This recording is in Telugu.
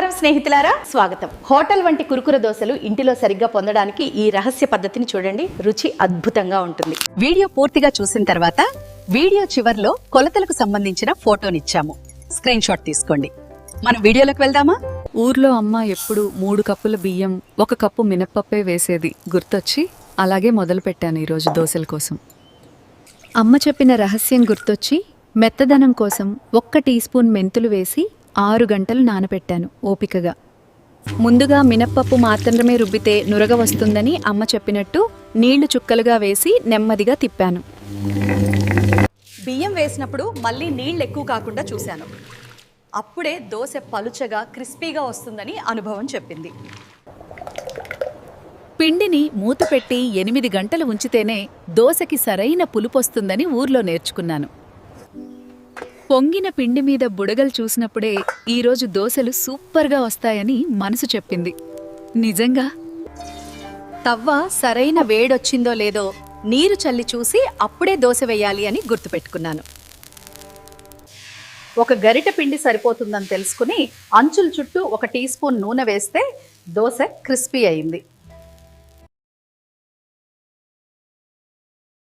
నమస్కారం స్నేహితులారా. స్వాగతం. హోటల్ వంటి కురుకుర దోశలు ఇంటిలో సరిగ్గా పొందడానికి ఈ రహస్య పద్ధతిని చూడండి. రుచి అద్భుతంగా ఉంటుంది. వీడియో పూర్తిగా చూసిన తర్వాత వీడియో చివర్లో కొలతలకు సంబంధించిన ఫోటోనిచ్చాము. స్క్రీన్ షాట్ తీసుకోండి. మనం వీడియోలోకి వెళ్దామా? ఊర్లో అమ్మ ఎప్పుడు మూడు కప్పుల బియ్యం ఒక కప్పు మినప్పప్పే వేసేది గుర్తొచ్చి అలాగే మొదలు పెట్టాను ఈరోజు దోశల కోసం. అమ్మ చెప్పిన రహస్యం గుర్తొచ్చి మెత్తదనం కోసం ఒక్క టీ స్పూన్ మెంతులు వేసి ఆరు గంటలు నానబెట్టాను ఓపికగా. ముందుగా మినప్పప్పు మాత్రమే రుబ్బితే నురగ వస్తుందని అమ్మ చెప్పినట్టు నీళ్ళు చుక్కలుగా వేసి నెమ్మదిగా తిప్పాను. బియ్యం వేసినప్పుడు మళ్ళీ నీళ్ళు ఎక్కువ కాకుండా చూశాను. అప్పుడే దోశ పలుచగా క్రిస్పీగా వస్తుందని అనుభవం చెప్పింది. పిండిని మూత పెట్టి ఎనిమిది గంటలు ఉంచితేనే దోశకి సరైన పులుపొస్తుందని ఊర్లో నేర్చుకున్నాను. పొంగిన పిండి మీద బుడగలు చూసినప్పుడే ఈరోజు దోశలు సూపర్గా వస్తాయని మనసు చెప్పింది. నిజంగా? తవ్వ సరైన వేడొచ్చిందో లేదో నీరు చల్లి చూసి అప్పుడే దోశ వేయాలి అని గుర్తుపెట్టుకున్నాను. ఒక గరిట పిండి సరిపోతుందని తెలుసుకుని అంచుల చుట్టూ ఒక టీ స్పూన్ నూనె వేస్తే దోశ క్రిస్పీ అయింది.